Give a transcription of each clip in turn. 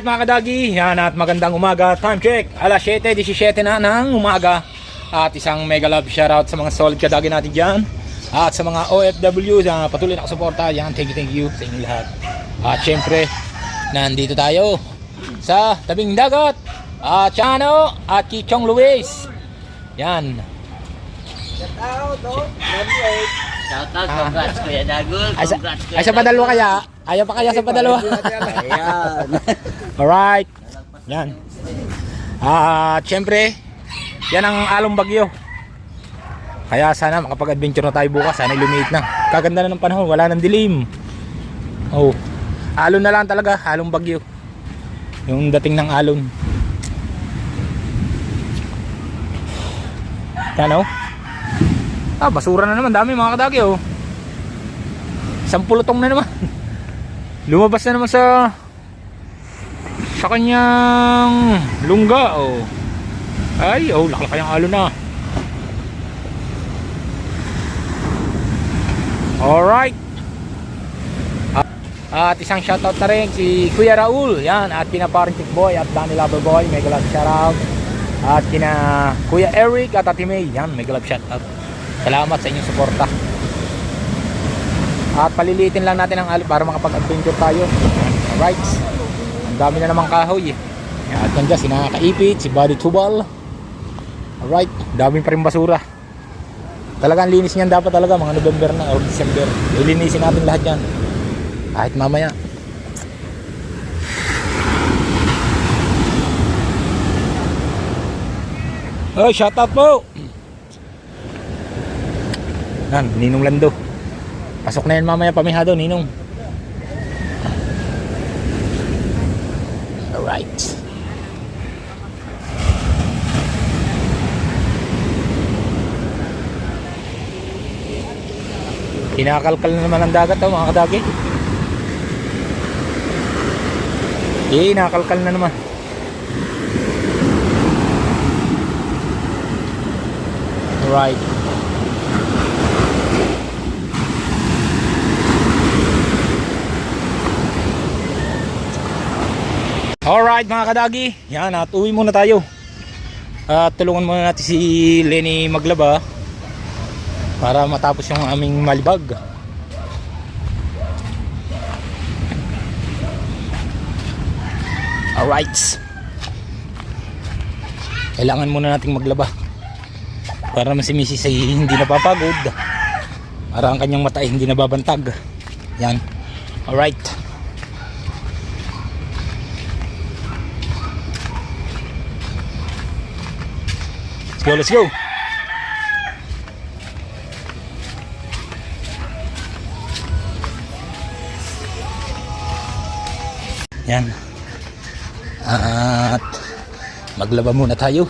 Alright mga kadagi, yan at magandang umaga. Time check, alas 7.17 na ng umaga. At isang mega love shoutout sa mga solid kadagi natin dyan. At sa mga OFW na patuloy na kasuporta, yan, thank you, thank you sa inyo lahat. At syempre, nandito tayo sa tabing dagat. At Chano at Kichong Luis. Yan. Shout out, congrats Kuya Dagul. Ay, sa, Congrats Kuya ay sa padalwa kaya? Ayaw pa kaya sa padalwa? Ayan. Alright. Yan. At syempre, yan ang along bagyo. Kaya sana makapag-adventure na tayo bukas. Sana lumiit na. Kaganda na ng panahon. Wala nang dilim. Oh. Alon na lang talaga. Along bagyo. Yung dating ng alon. Yan oh. Ah, basura na naman. Dami mga kadagi oh. Isang pulutong na naman. Lumabas na naman sa sa kanyang lungga oh. Ay, oh, lakalaki ang alo na. Alright. At isang shoutout na rin si Kuya Raul. Yan, at kina Parenting Boy at Danny Lover Boy. Mega love shoutout. At kina Kuya Eric at Ate May. Yan, mega love shoutout. Salamat sa inyong suporta. At palilitin lang natin ang alo para makapag-adventure tayo. Alright. Ang dami na namang kahoy. At nandiyan si Nakakaipit, si Buddy Tubal. Alright, dami pa rin basura. Talagang linis niyan dapat talaga mga November na or December. Ilinisin natin lahat yan. Kahit mamaya. Oh, shout out po. Yan, Ninong Lando. Pasok na yan mamaya pamihado, Ninong. Alright. Kinakalkal na naman ang dagat oh, mga kadagi. Eh, nakalkal na naman. Right. Alright mga kadagi, yan at uwi muna tayo. At tulungan muna natin si Lenny maglaba para matapos yung aming malibag. Alright. Kailangan muna nating maglaba para si Mrs. hindi napapagod. Para ang kanyang mata ay hindi nababantag. Yan. Alright. Let's go, let's go. Yan. At maglaba muna tayo.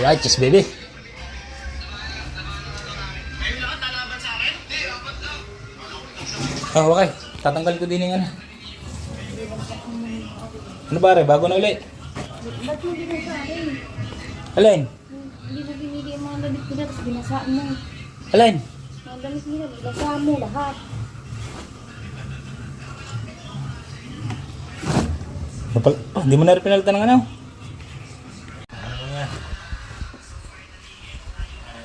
Alright, just baby. Oh, okay. Tatanggal ko din yung ano. Ano ba re? Bago na ulit. Alin? Hindi mo pinili yung mga damit nila, tapos binasaan mo. Alin? Mga damit nila, mo lahat. Napal oh, hindi mo na rin pinalitan ng ano?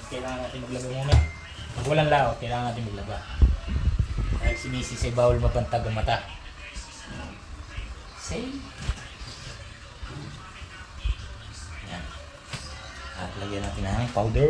Kailangan natin maglaba muna. Pag walang lao, kailangan natin maglaba. Dahil si Mrs. ay bawal mapantag ang mata. Say. Lagyan natin ng powder.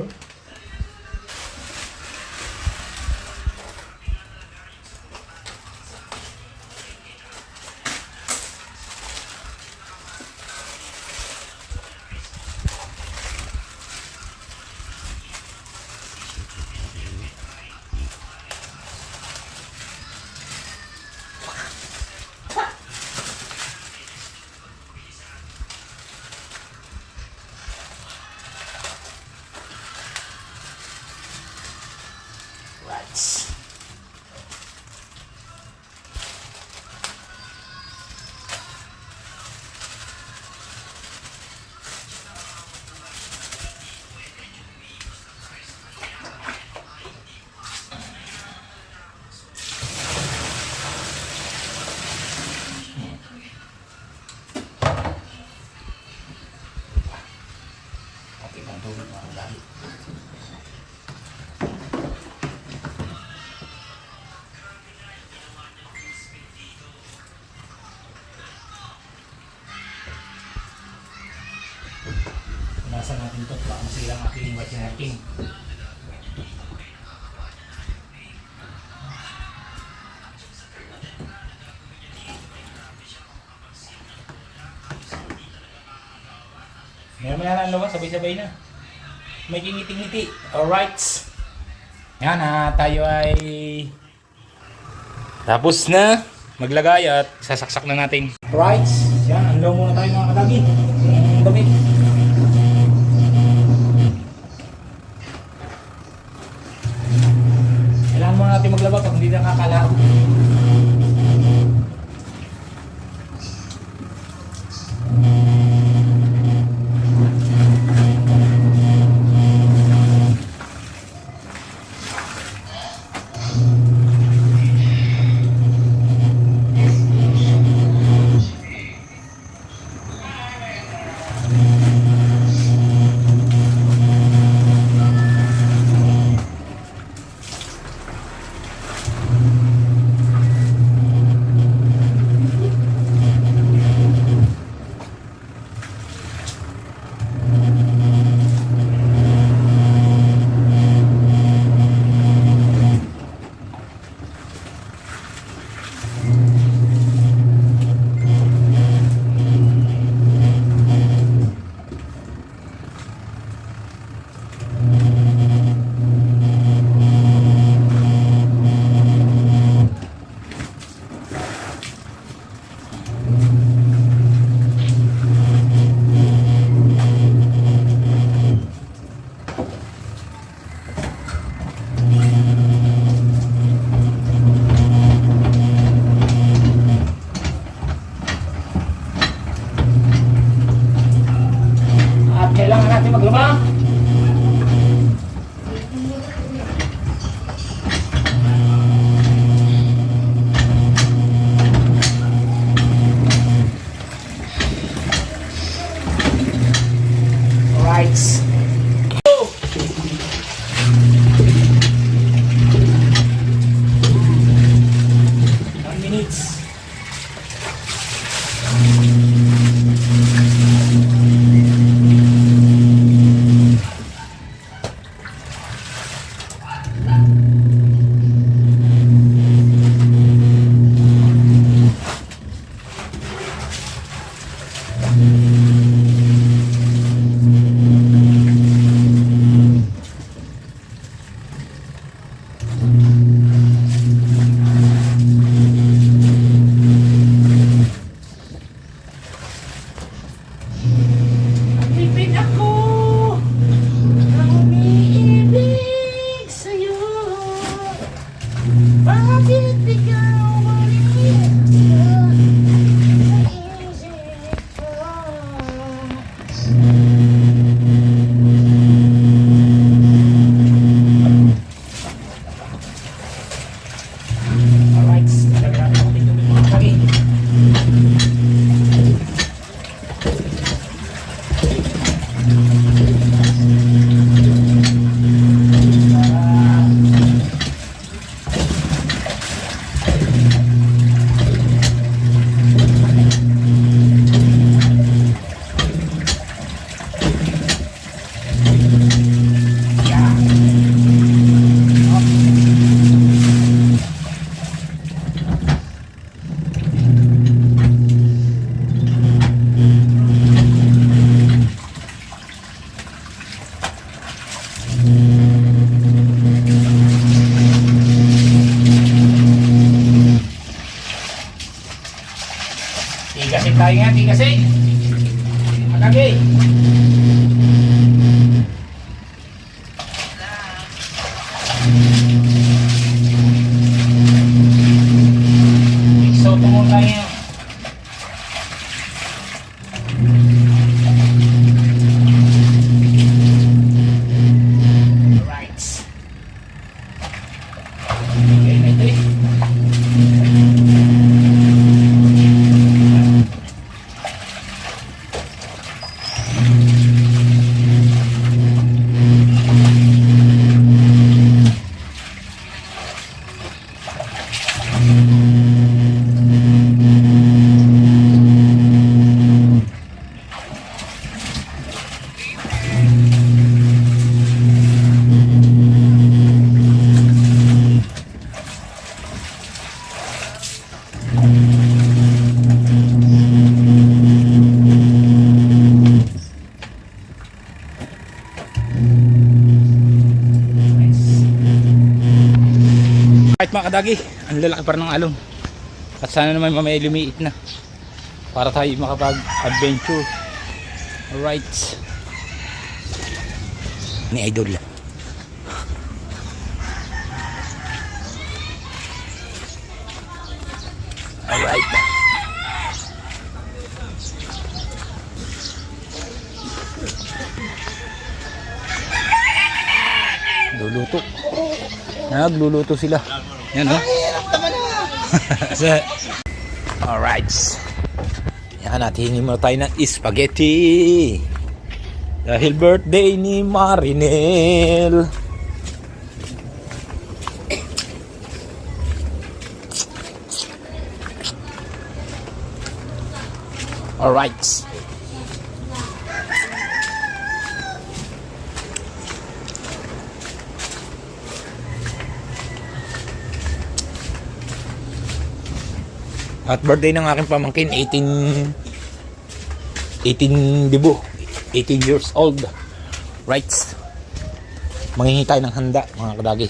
Masila ang aking king. Meron na lang lumang, sabay-sabay na. May ngiti-ngiti. Alright. Yan ha, tayo ay tapos na maglagay at sasaksak na natin. Right. Yan, unload muna tayo mga kadagi. Yung damit. Kailangan muna natin maglaba pag hindi nakakalao. Paingati kasi. Akagay. Kadagi, ang lalaki pa ng alon. At sana naman mamaya lumiit na. Para tayo makapag-adventure. Alright. Ni Idol. Alright. Luluto. Nagluluto sila. Yan, no? Alright. Yan, natin mo tayo ng spaghetti. Dahil birthday ni Marinel. Alright. At birthday ng aking pamangkin, 18 18 dibo. 18 years old. Right. Manghingi tayo ng handa, mga kadagi.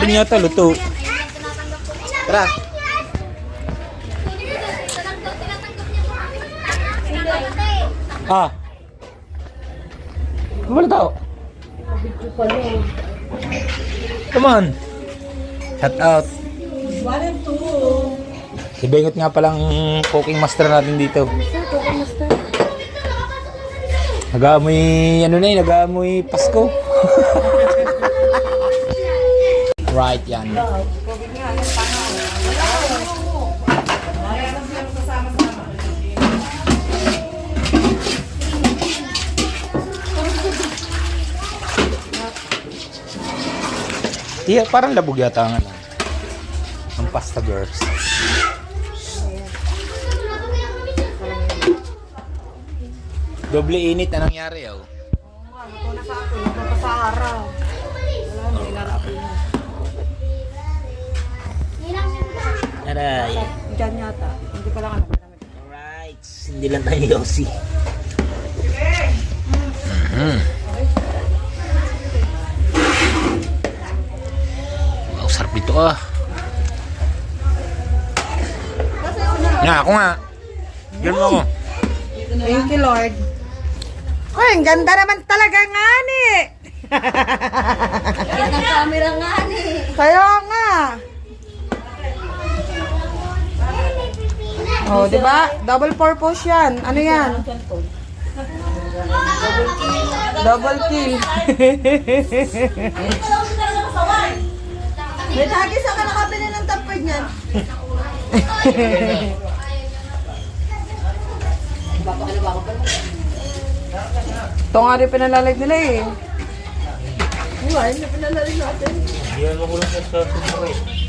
Pero yata luto. Tara. Ah. Wala tao. Come on. Shout out. Si Bengot nga palang cooking master natin dito. Nag-aamoy, ano na eh, nag-aamoy Pasko. right, yan. Iya, parang labog yata ang ano. Ang pasta girls. Doble init na nangyari oh. Aray. Diyan yata. Hindi pa lang alam. Alright. Hindi lang tayo yosi. Mhm. Wow, sarap dito ah. Nga, ako nga. Diyan mo ako. Thank you, Lord. Ay, ang ganda naman talaga nga ni. Yan ang camera nga ni. Kaya nga. Oh, di ba? Double purpose yan. Ano yan? Double kill. May tagis ako nakabili ng tapad niyan. Ito nga rin pinalalag nila eh.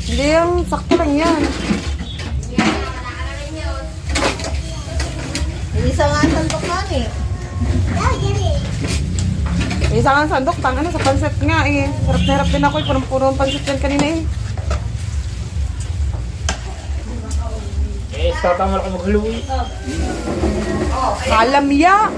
Hindi yung sakto lang yan. Isa nga ang sandok nga ni. Isa nga ang sandok, tanga na sa pansit nga eh. Sarap na harap din ako eh. Punong-puno ang pansit yan kanina eh. Eh, tatama lang maghaluwi. Kalamya!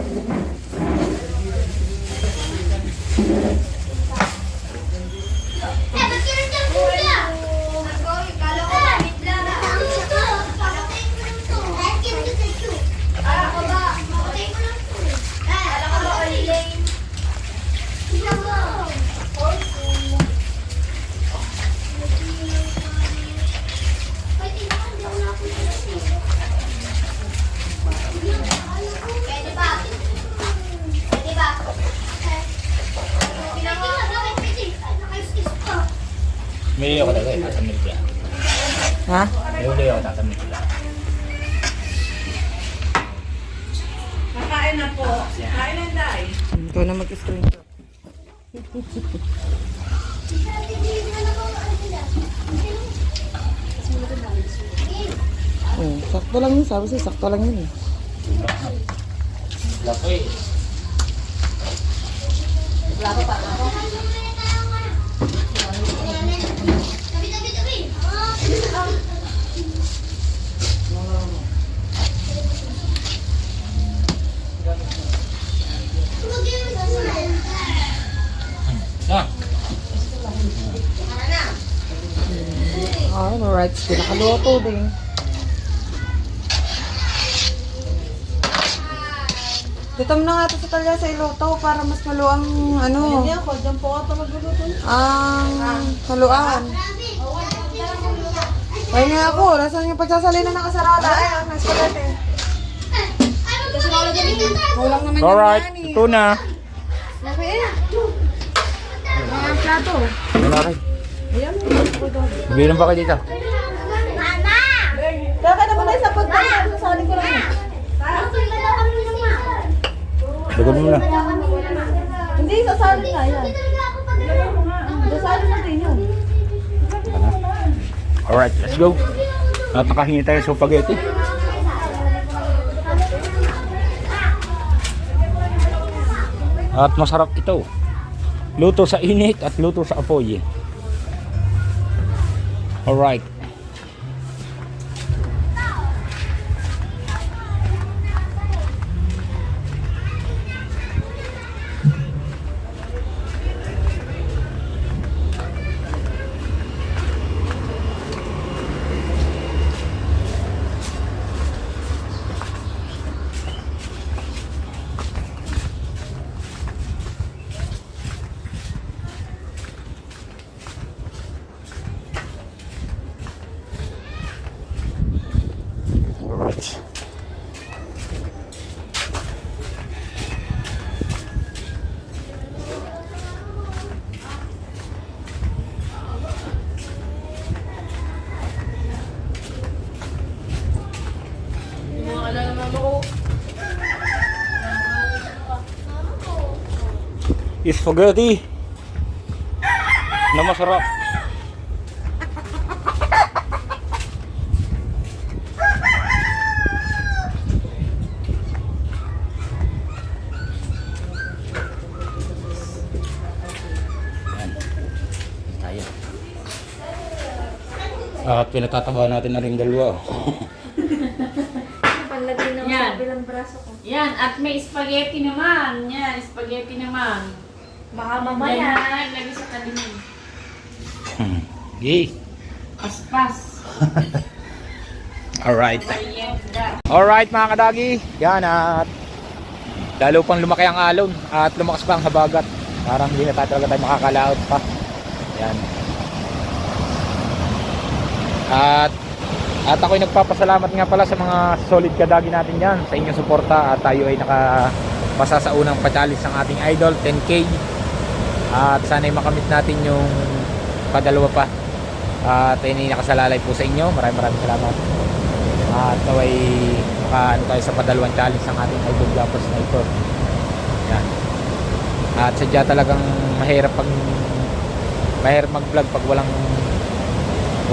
May ako talaga, tatamil ko lang. Ha? May uli ako, tatamil ko lang. Ikaw na mag-screenshot. Oh, sakto lang yun. Sabi sa'yo, sakto lang yun eh. Laki. Ah, Ah, alright. Pinakaluto din. Dito mo na nga ito sa talya sa iluto para mas maluang ano, Hindi ako, dyan po ako magluluto. ang haluan. Ay nga ako, nasan yung pagsasalina ng kasarada? Ay, ang nasa spaghetti. Kulang naman yung Alright, yan eh. ito na. Laki eh. Mga plato. Wala rin. Bilang pa kayo dito. Pagkakas, sasali ko lang. Dagod mo na. Hindi, sasali nga yan. Sasali natin yun. Alright, let's go. At nakahingi tayo sa spaghetti. At masarap ito. Luto sa init at luto sa apoy. Alright. Spaghetti na masarap. At pinagtataba natin na rin dalawa. Yan. Yan, at may spaghetti naman. Yan, spaghetti naman. Baka Mamaya. Lagi sa kalimin. Hmm. Yay. Paspas. Alright. Alright mga kadagi. Yan at lalo pang lumaki ang alon at lumakas pa ang habagat. Parang hindi na tayo talaga tayo makakalaot pa. Yan. At at ako'y nagpapasalamat nga pala sa mga solid kadagi natin yan sa inyong suporta at tayo ay naka pasa sa unang pa-challenge ng ating idol 10k at sana'y makamit natin yung padalawa pa. At ayun ay nakasalalay po sa inyo. Maraming maraming salamat. At naway makaano tayo sa padalawang challenge ng ating idol Japper Sniper. Yan. At sadya talagang mahirap pag mahirap mag vlog pag walang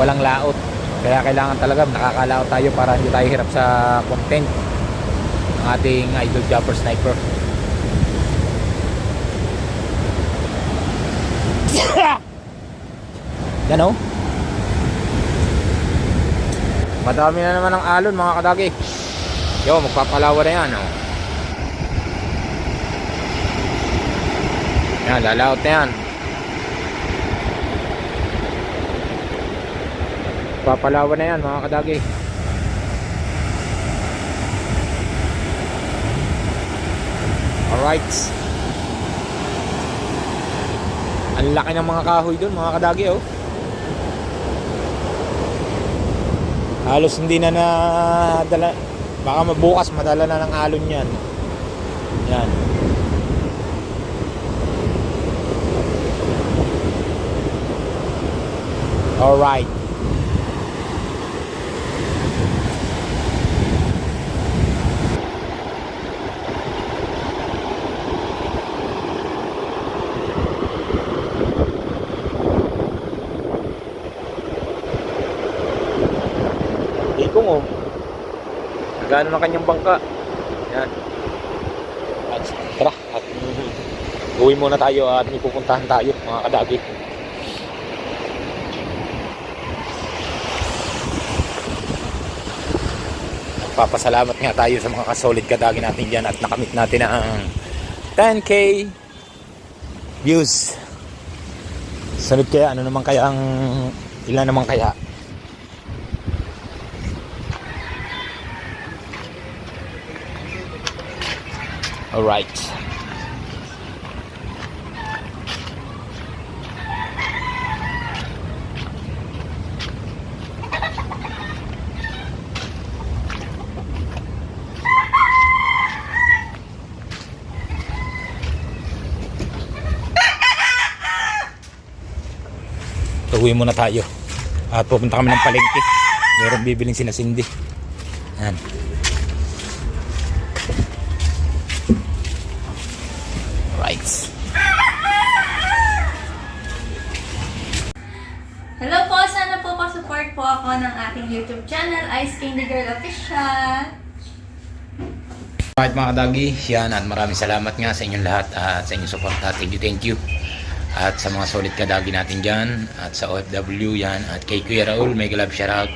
walang laot. Kaya kailangan talaga nakakalaot tayo para hindi tayo hirap sa content ng ating idol Japper Sniper yan o Madami na naman ang alon mga kadagi. Yo, magpapalawa na yan. Oh. Yan, lalaot na yan. Papalawa na yan mga kadagi. Alright. Ang laki ng mga kahoy doon mga kadagi oh. Halos hindi na nadala. Baka mabukas madala na ng alon yan. Yan. Alright Gano ng kanyang bangka. Yan. At tara, at uwi muna tayo at may pupuntahan tayo mga kadagi. Papasalamat nga tayo sa mga kasolid kadagi natin dyan at nakamit natin ang 10k views. Sunod kaya, ano naman kaya ang ilan naman kaya? Alright. Uwi muna tayo. At pupunta kami ng palengke. Meron bibiling sina Cindy. Ako ng ating YouTube channel, Ice Candy Girl Official. Alright mga kadagi, yan at maraming salamat nga sa inyong lahat at sa inyong support. Thank you, thank you. At sa mga solid kadagi natin dyan at sa OFW yan at kay Kuya Raul, mega love shoutout.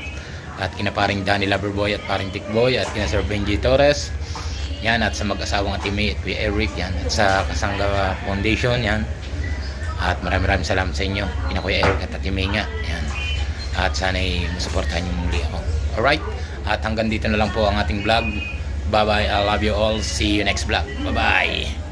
At kina paring Danny Loverboy at paring Tikboy at kina Sir Benji Torres. Yan at sa mag-asawang at Kuya Eric yan at sa Kasangga Foundation yan. At maraming maraming salamat sa inyo. Kina Kuya Eric at Atime nga. Yan. At sana'y masuportahan niyo muli ako. Alright? At hanggang dito na lang po ang ating vlog. Bye bye. I love you all. See you next vlog. Bye bye.